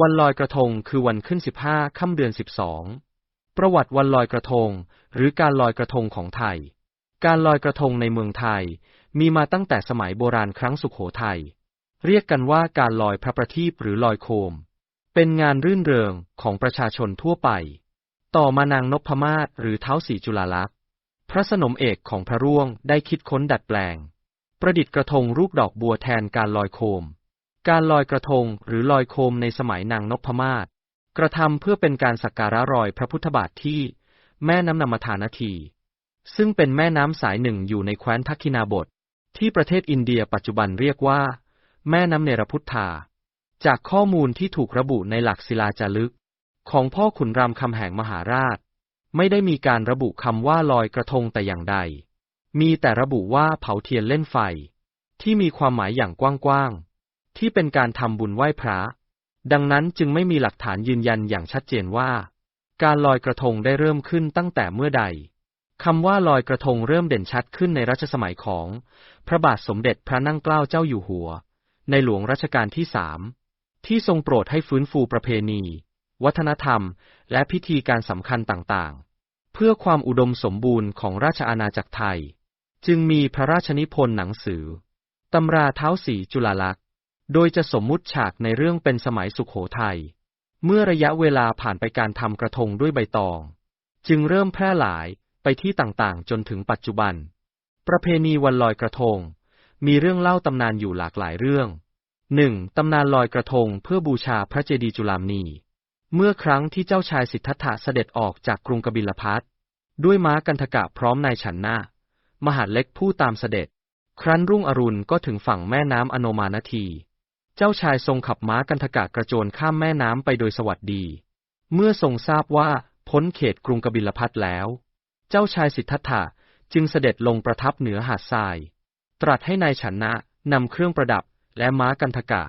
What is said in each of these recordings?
วันลอยกระทงคือวันขึ้นสิบห้าค่ำเดือนสิบสอง ประวัติวันลอยกระทง หรือการลอยกระทงของไทย การลอยกระทงในเมืองไทย มีมาตั้งแต่สมัยโบราณครั้งสุขโขทัย เรียกกันว่าการลอยพระประทีปหรือลอยโคม เป็นงานรื่นเริงของประชาชนทั่วไป ต่อมานางนพมาศหรือเท้าสีจุฬาลักษณ์ พระสนมเอกของพระร่วงได้คิดค้นดัดแปลง ประดิษฐ์กระทงรูปดอกบัวแทนการลอยโคม การลอยกระทงหรือลอยโคมในสมัยนางนพมาศกระทำเพื่อเป็นการสักการะรอยพระพุทธบาทที่แม่น้ำนามทานาที ซึ่งเป็นแม่น้ำสายหนึ่งอยู่ในแคว้นทักคินาบท ที่ประเทศอินเดียปัจจุบันเรียกว่า แม่น้ำเนรพุทธา จากข้อมูลที่ถูกระบุในหลักศิลาจารึก ของพ่อขุนรามคำแหงมหาราช ไม่ได้มีการระบุคำว่าลอยกระทงแต่อย่างใด มีแต่ระบุว่าเผาเทียนเล่นไฟ ที่มีความหมายอย่างกว้างๆ ที่เป็นการทำบุญไหว้พระ ดังนั้นจึงไม่มีหลักฐานยืนยันอย่างชัดเจนว่า การลอยกระทงได้เริ่มขึ้นตั้งแต่เมื่อใดคำว่าลอยกระทงเริ่มเด่นชัดขึ้นในรัชสมัยของ พระบาทสมเด็จพระนั่งเกล้าเจ้าอยู่หัว ในหลวงรัชกาลที่สามที่ทรงโปรดให้ฟื้นฟูประเพณี วัฒนธรรม และพิธีการสำคัญต่างๆ เพื่อความอุดมสมบูรณ์ของราชอาณาจักรไทย จึงมีพระราชนิพนธ์หนังสือตำราเท้าสีจุฬาลักษณ์ โดยจะสมมุติฉากในเรื่องเป็นสมัยสุขโขทัย เมื่อระยะเวลาผ่านไปการทำกระทงด้วยใบตอง จึงเริ่มแพร่หลายไปที่ต่างๆ จนถึงปัจจุบัน ประเพณีวันลอยกระทง มีเรื่องเล่าตำนานอยู่หลากหลายเรื่องหนึ่งตำนานลอยกระทงเพื่อบูชาพระเจดีย์จุลามณี เมื่อครั้งที่เจ้าชายสิทธัตถะเสด็จออกจากกรุงกบิลพัทด้วยม้ากันทกะพร้อมนายฉันนามหาเล็กผู้ตามเสด็จ ครั้นรุ่งอรุณก็ถึงฝั่งแม่น้ำอโนมานาที เจ้าชายทรงขับม้ากันทกะกระโจนข้ามแม่น้ำไปโดยสวัสดี เมื่อทรงทราบว่าพ้นเขตกรุงกบิลพัทแล้ว เจ้าชายสิทธัตถะจึงเสด็จลงประทับเหนือหาดทราย ตรัสให้นายฉันนะนำเครื่องประดับและม้ากันทกะ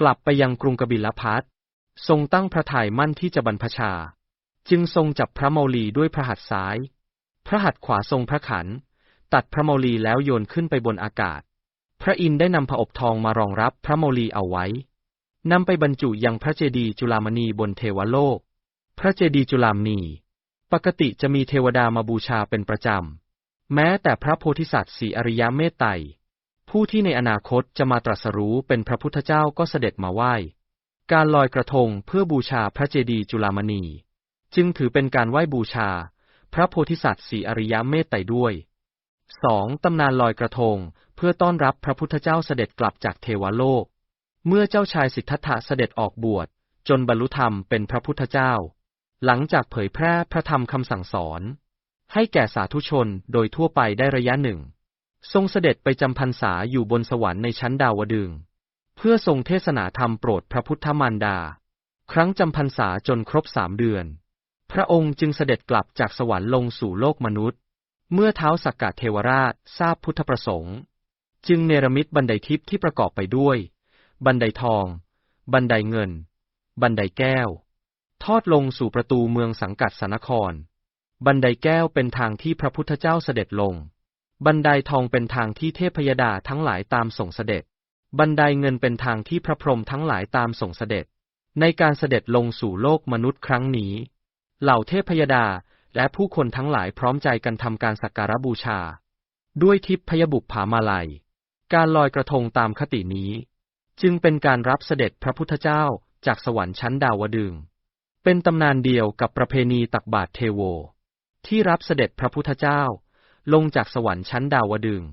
กลับไปยังกรุงกบิลพัททรงตั้งพระทัยมั่นที่จะบรรพชา จึงทรงจับพระเมาลีด้วยพระหัตถ์ซ้าย พระหัตถ์ขวาทรงพระขัน ตัดพระเมาลีแล้วโยนขึ้นไปบนอากาศ พระอินทร์ได้นำผอบทองมารองรับพระเมลีเอาไว้ นำไปบรรจุยังพระเจดีย์จุลามณีบนเทวโลก พระเจดีย์จุลามณี ปกติจะมีเทวดามาบูชาเป็นประจำ แม้แต่พระโพธิสัตว์สีอริยเมตไตรผู้ที่ในอนาคตจะมาตรัสรู้เป็นพระพุทธเจ้าก็เสด็จมาไหว้ การลอยกระทงเพื่อบูชาพระเจดีย์จุลามณี จึงถือเป็นการไหว้บูชา พระโพธิสัตว์สีอริยเมตไตรด้วย 2. ตำนานลอยกระทง เพื่อต้อนรับพระพุทธเจ้าเสด็จกลับจากเทวโลก เมื่อเจ้าชายสิทธัตถะเสด็จออกบวช จนบรรลุธรรมเป็นพระพุทธเจ้า หลังจากเผยแพร่พระธรรมคำสั่งสอน ให้แก่สาธุชนโดยทั่วไปได้ระยะหนึ่ง ทรงเสด็จไปจำพรรษาอยู่บนสวรรค์ในชั้นดาวดึง เพื่อทรงเทศนาธรรมโปรดพระพุทธมารดา ครั้งจำพรรษาจนครบสามเดือน พระองค์จึงเสด็จกลับจากสวรรค์ลงสู่โลกมนุษย์ เมื่อเท้าสักกะเทวราชทราบพุทธประสงค์ จึงเนรมิตบันไดทิพย์ที่ประกอบไปด้วย บันไดทอง บันไดเงิน บันไดแก้ว ทอดลงสู่ประตูเมืองสังกัดสนคร บันไดแก้วเป็นทางที่พระพุทธเจ้าเสด็จลง บันไดทองเป็นทางที่เทพยดาทั้งหลายตามส่งเสด็จ บันไดเงินเป็นทางที่พระพรหมทั้งหลายตามส่งเสด็จ ในการเสด็จลงสู่โลกมนุษย์ครั้งนี้ เหล่าเทพยดาและผู้คนทั้งหลายพร้อมใจกันทำการสักการะบูชา ด้วยทิพยบุปผามาลัย การลอยกระทงตามคตินี้ จึงเป็นการรับเสด็จพระพุทธเจ้าจากสวรรค์ชั้นดาวดึง เป็นตำนานเดียวกับประเพณีตักบาตรเทโว ที่รับเสด็จพระพุทธเจ้า ลงจากสวรรค์ชั้นดาวดึงส์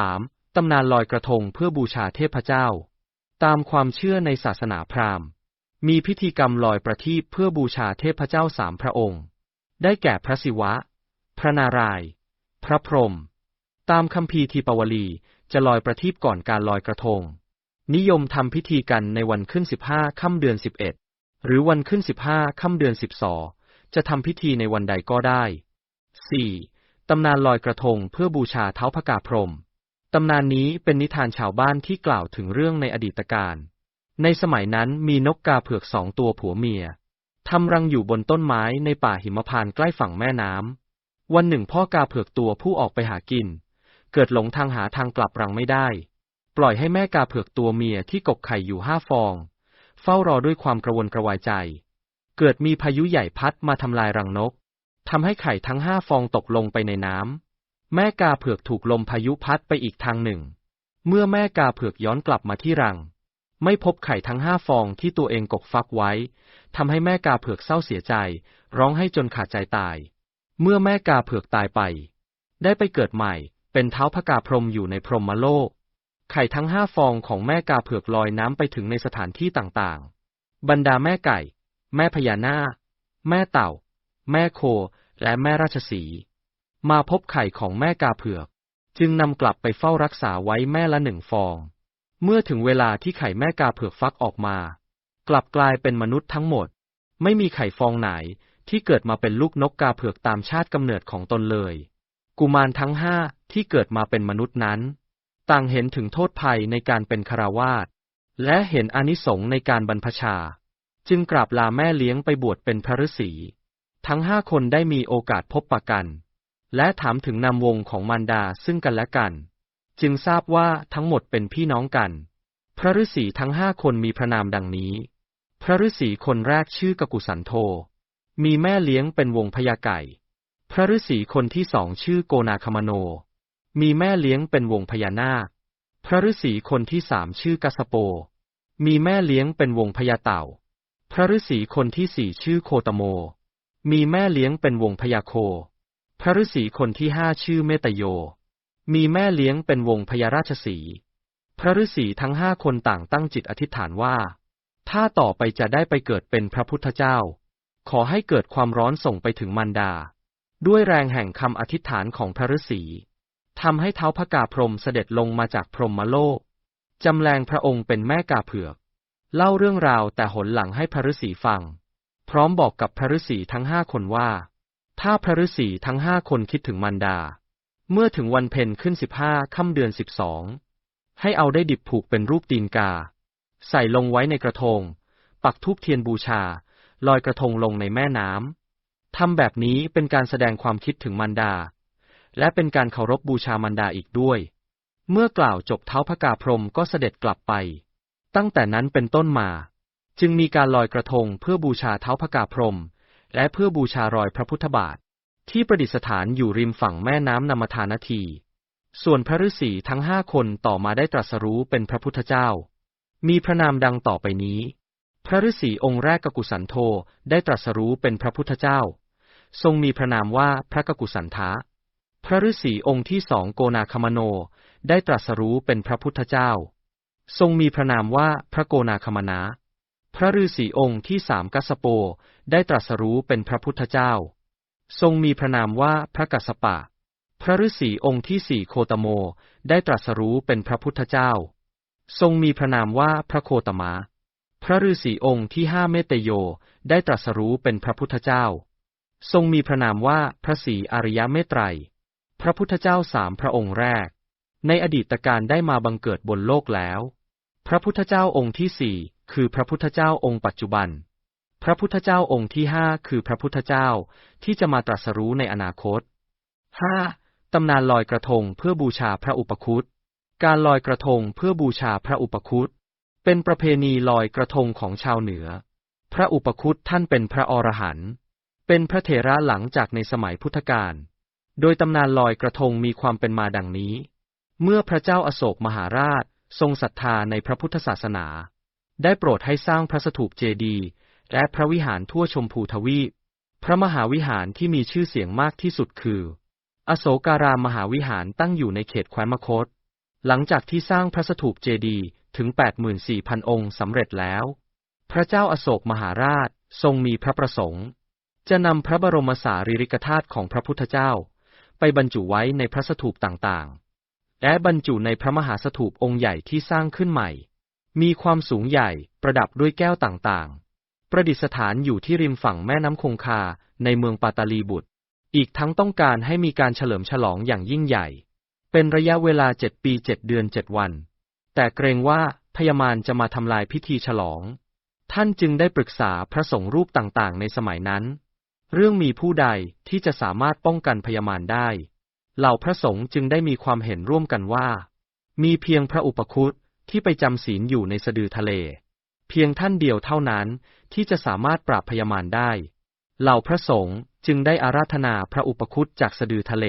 3. ตำนานลอยกระทงเพื่อบูชาเทพเจ้า ตามความเชื่อในศาสนาพราหมณ์ มีพิธีกรรมลอยประทีปเพื่อบูชาเทพเจ้าสามพระองค์ ได้แก่พระศิวะ พระนารายณ์ พระพรหม ตามคำพีร์ทีปวลี จะลอยประทีปก่อนการลอยกระทง นิยมทำพิธีกันในวันขึ้นสิบห้าค่ำเดือนสิบเอ็ดหรือวันขึ้นสิบห้าค่ำเดือนสิบสอจะทำพิธีในวันใดก็ได้ 4. ตำนานลอยกระทงเพื่อบูชาเท้าพระกาพรมตำนานนี้เป็นนิทานชาวบ้านที่กล่าวถึงเรื่องในอดีตการในสมัยนั้นมีนกกาเผือกสองตัวผัวเมียทำรังอยู่บนต้นไม้ในป่าหิมพานต์ใกล้ฝั่งแม่น้ำ วันหนึ่งพ่อกาเผือกตัวผู้ออกไปหากิน เกิดหลงทางหาทางกลับรังไม่ได้ ปล่อยให้แม่กาเผือกตัวเมียที่กกไข่อยู่ห้าฟอง เฝ้ารอด้วยความกระวนกระวายใจ เกิดมีพายุใหญ่พัดมาทำลายรังนกทำให้ไข่ทั้งห้าฟองตกลงไปในน้ำแม่กาเผือกถูกลมพายุพัดไปอีกทางหนึ่ง เมื่อแม่กาเผือกย้อนกลับมาที่รัง ไม่พบไข่ทั้งห้าฟองที่ตัวเองกกฟักไว้ทำให้แม่กาเผือกเศร้าเสียใจ ร้องให้จนขาดใจตาย เมื่อแม่กาเผือกตายไป ได้ไปเกิดใหม่ เป็นเท้าพระกาพรมอยู่ในพรหมโลก ไข่ทั้งห้าฟองของแม่กาเผือกลอยน้ำไปถึงในสถานที่ต่างๆ บรรดาแม่ไก่ แม่พญานาค แม่เต่า แม่โค และแม่ราชสีมาพบไข่ของแม่กาเผือก จึงนำกลับไปเฝ้ารักษาไว้แม่ละหนึ่งฟอง เมื่อถึงเวลาที่ไข่แม่กาเผือกฟักออกมา กลับกลายเป็นมนุษย์ทั้งหมด ไม่มีไข่ฟองไหนที่เกิดมาเป็นลูกนกกาเผือกตามชาติกำเนิดของตนเลย กุมารทั้งห้า ที่เกิดมาเป็นมนุษย์นั้น ต่างเห็นถึงโทษภัยในการเป็นคารวาสและเห็นอนิสงส์ในการบรรพชา จึงกราบลาแม่เลี้ยงไปบวชเป็นพระฤาษีทั้งห้าคนได้มีโอกาสพบปะกัน และถามถึงนามวงของมารดาซึ่งกันและกัน จึงทราบว่าทั้งหมดเป็นพี่น้องกัน พระฤาษีทั้งห้าคนมีพระนามดังนี้ พระฤาษีคนแรกชื่อกกุสันโธมีแม่เลี้ยงเป็นวงพญาไก่ พระฤาษีคนที่สองชื่อโกนาคมโน มีแม่เลี้ยงเป็นวงพญานาค พระฤาษีคนที่สามชื่อกัสโป มีแม่เลี้ยงเป็นวงพญาเต่า พระฤาษีคนที่สี่ชื่อโคตโม มีแม่เลี้ยงเป็นวงพญาโค พระฤาษีคนที่ห้าชื่อเมตโย มีแม่เลี้ยงเป็นวงพญาราชสี พระฤาษีทั้งห้าคนต่างตั้งจิตอธิษฐานว่า ถ้าต่อไปจะได้ไปเกิดเป็นพระพุทธเจ้า ขอให้เกิดความร้อนส่งไปถึงมันดา ด้วยแรงแห่งคำอธิษฐานของพระฤาษี ทำให้เท้าพระกาพรมเสด็จลงมาจากพรหมโลก จำแรงพระองค์เป็นแม่กาเผือก เล่าเรื่องราวแต่หนหลังให้พระฤาษีฟัง พร้อมบอกกับพระฤาษีทั้งห้าคนว่า ถ้าพระฤาษีทั้งห้าคนคิดถึงมันดา เมื่อถึงวันเพ็ญขึ้นสิบห้าค่ำเดือนสิบสอง ให้เอาได้ดิบผูกเป็นรูปตีนกา ใส่ลงไว้ในกระทง ปักทูบเทียนบูชา ลอยกระทงลงในแม่น้ำทำแบบนี้เป็นการแสดงความคิดถึงมันดา และเป็นการเคารพบบูชามันดาอีกด้วย เมื่อกล่าวจบเท้าพระกาพรมก็เสด็จกลับไป ตั้งแต่นั้นเป็นต้นมา จึงมีการลอยกระทงเพื่อบูชาเท้าพระกาพรม และเพื่อบูชารอยพระพุทธบาท ที่ประดิษฐานอยู่ริมฝั่งแม่น้ำนามทานที ส่วนพระฤาษีทั้งห้าคนต่อมาได้ตรัสรู้เป็นพระพุทธเจ้า มีพระนามดังต่อไปนี้ พระฤาษีองค์แรกกกุสันโธได้ตรัสรู้เป็นพระพุทธเจ้า ทรงมีพระนามว่าพระกกุสันทะ ระฤาษีองค์ที่สองโกนาคมโน ได้ตรัสรู้เป็นพระพุทธเจ้า ทรงมีพระนามว่าพระโกนาคมนะพระฤาษีองค์ที่สามกัสโปได้ตรัสรู้เป็นพระพุทธเจ้า ทรงมีพระนามว่าพระกัสปะ พระฤาษีองค์ที่สี่โคตโมได้ตรัสรู้เป็นพระพุทธเจ้า ทรงมีพระนามว่าพระโคตมะพระฤาษีองค์ที่ห้าเมตโยได้ตรัสรู้เป็นพระพุทธเจ้า ทรงมีพระนามว่าพระศรีอริยเมตไตร พระพุทธเจ้าสามพระองค์แรก ในอดีตการได้มาบังเกิดบนโลกแล้ว พระพุทธเจ้าองค์ที่สี่คือพระพุทธเจ้าองค์ปัจจุบัน พระพุทธเจ้าองค์ที่ห้าคือพระพุทธเจ้าที่จะมาตรัสรู้ในอนาคตห้าตำนานลอยกระทงเพื่อบูชาพระอุปคุตการลอยกระทงเพื่อบูชาพระอุปคุตเป็นประเพณีลอยกระทงของชาวเหนือ พระอุปคุตท่านเป็นพระอรหันต์เป็นพระเถระหลังจากในสมัยพุทธกาล โดยตำนานลอยกระทงมีความเป็นมาดังนี้ เมื่อพระเจ้าอาโศกมหาราช ทรงศรัทธาในพระพุทธศาสนา ได้โปรดให้สร้างพระสถูปเจดีย์และพระวิหารทั่วชมพูทวีป พระมหาวิหารที่มีชื่อเสียงมากที่สุดคือ อโศการามมหาวิหารตั้งอยู่ในเขตแคว้นมคต หลังจากที่สร้างพระสถูปเจดีย์ถึง 84,000 องค์สำเร็จแล้ว พระเจ้าอาโศกมหาราชทรงมีพระประสงค์ จะนำพระบรมสารีริกธาตุของพระพุทธเจ้า ไปบรรจุไว้ในพระสถูปต่างๆ และบรรจุในพระมหาสถูปองค์ใหญ่ที่สร้างขึ้นใหม่ มีความสูงใหญ่ประดับด้วยแก้วต่างๆ ประดิษฐานอยู่ที่ริมฝั่งแม่น้ำคงคาในเมืองปาตาลีบุตร อีกทั้งต้องการให้มีการเฉลิมฉลองอย่างยิ่งใหญ่ เป็นระยะเวลาเจ็ดปีเจ็ดเดือนเจ็ดวัน แต่เกรงว่าพยามารจะมาทำลายพิธีฉลอง ท่านจึงได้ปรึกษาพระสงฆ์รูปต่างๆ ในสมัยนั้น เรื่องมีผู้ใดที่จะสามารถป้องกันพยามารได้ เหล่าพระสงฆ์จึงได้มีความเห็นร่วมกันว่า มีเพียงพระอุปคุตที่ไปจำศีลอยู่ในสะดือทะเล เพียงท่านเดียวเท่านั้นที่จะสามารถปราบพยามารได้ เหล่าพระสงฆ์จึงได้อาราธนาพระอุปคุตจากสะดือทะเล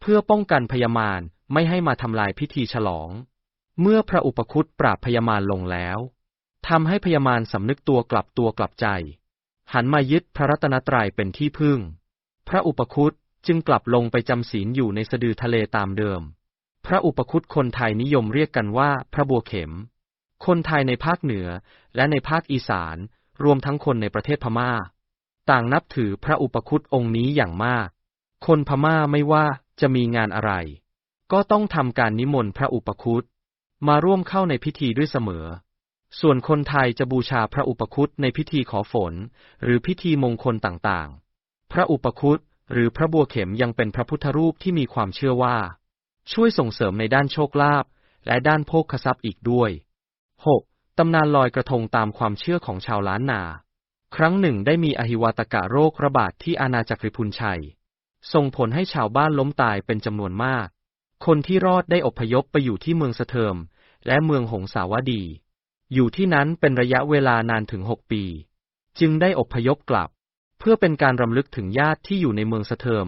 เพื่อป้องกันพยามารไม่ให้มาทำลายพิธีฉลอง เมื่อพระอุปคุตปราบพยามารลงแล้วทำให้พยามารสำนึกตัวกลับตัวกลับใจ หันมายึดพระรัตนตรัยเป็นที่พึ่ง พระอุปคุตจึงกลับลงไปจำศีลอยู่ในสะดือทะเลตามเดิม พระอุปคุตคนไทยนิยมเรียกกันว่าพระบัวเข็ม คนไทยในภาคเหนือและในภาคอีสาน รวมทั้งคนในประเทศพม่า ต่างนับถือพระอุปคุตองค์นี้อย่างมาก คนพม่าไม่ว่าจะมีงานอะไร ก็ต้องทำการนิมนต์พระอุปคุตมาร่วมเข้าในพิธีด้วยเสมอ ส่วนคนไทยจะบูชาพระอุปคุตในพิธีขอฝน หรือพิธีมงคลต่างๆ พระอุปคุตหรือพระบัวเข็มยังเป็นพระพุทธรูปที่มีความเชื่อว่า ช่วยส่งเสริมในด้านโชคลาภและด้านโภคทรัพย์อีกด้วย 6. ตำนานลอยกระทงตามความเชื่อของชาวล้านนา ครั้งหนึ่งได้มีอหิวาตกะโรคระบาดที่อาณาจักรริพุนชัย ส่งผลให้ชาวบ้านล้มตายเป็นจำนวนมาก คนที่รอดได้อพยพไปอยู่ที่เมืองสะเทิมและเมืองหงสาวดี อยู่ที่นั้นเป็นระยะเวลานานถึงหกปี จึงได้อพยพกลับ เพื่อเป็นการรำลึกถึงญาติที่อยู่ในเมืองสะเทิม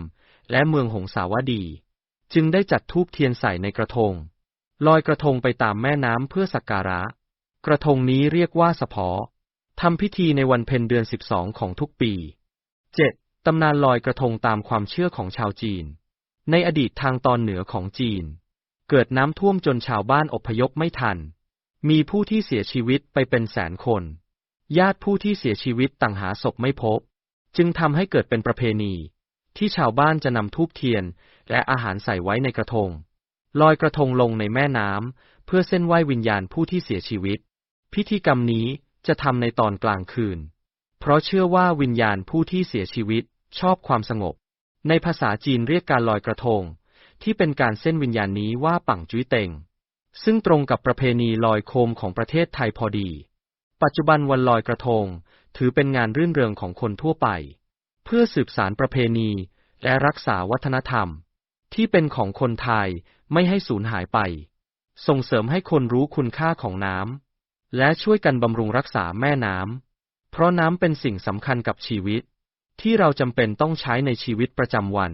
และเมืองหงสาวดี จึงได้จัดธูปเทียนใส่ในกระทง ลอยกระทงไปตามแม่น้ำเพื่อสักการะ กระทงนี้เรียกว่าสะพาะทำพิธีในวันเพ็ญเดือนสิบสองของทุกปี 7. ตำนานลอยกระทงตามความเชื่อของชาวจีน ในอดีตทางตอนเหนือของจีน เกิดน้ำท่วมจนชาวบ้านอพยพไม่ทัน มีผู้ที่เสียชีวิตไปเป็นแสนคน ญาติผู้ที่เสียชีวิตต่างหาศพไม่พบ จึงทำให้เกิดเป็นประเพณี ที่ชาวบ้านจะนำทูบเทียน และอาหารใส่ไว้ในกระทง ลอยกระทงลงในแม่น้ำเพื่อเส้นไหว้วิญญาณผู้ที่เสียชีวิต พิธีกรรมนี้จะทำในตอนกลางคืน เพราะเชื่อว่าวิญญาณผู้ที่เสียชีวิตชอบความสงบ ในภาษาจีนเรียกการลอยกระทง ที่เป็นการเส้นวิญญาณนี้ว่าปั่งจุ้ยเต็ง ซึ่งตรงกับประเพณีลอยโคมของประเทศไทยพอดี ปัจจุบันวันลอยกระทง ถือเป็นงานรื่นเริงของคนทั่วไป เพื่อสืบสารประเพณี และรักษาวัฒนธรรม ที่เป็นของคนไทยไม่ให้สูญหายไป ส่งเสริมให้คนรู้คุณค่าของน้ำและช่วยกันบำรุงรักษาแม่น้ำเพราะน้ำเป็นสิ่งสำคัญกับชีวิต ที่เราจำเป็นต้องใช้ในชีวิตประจำวัน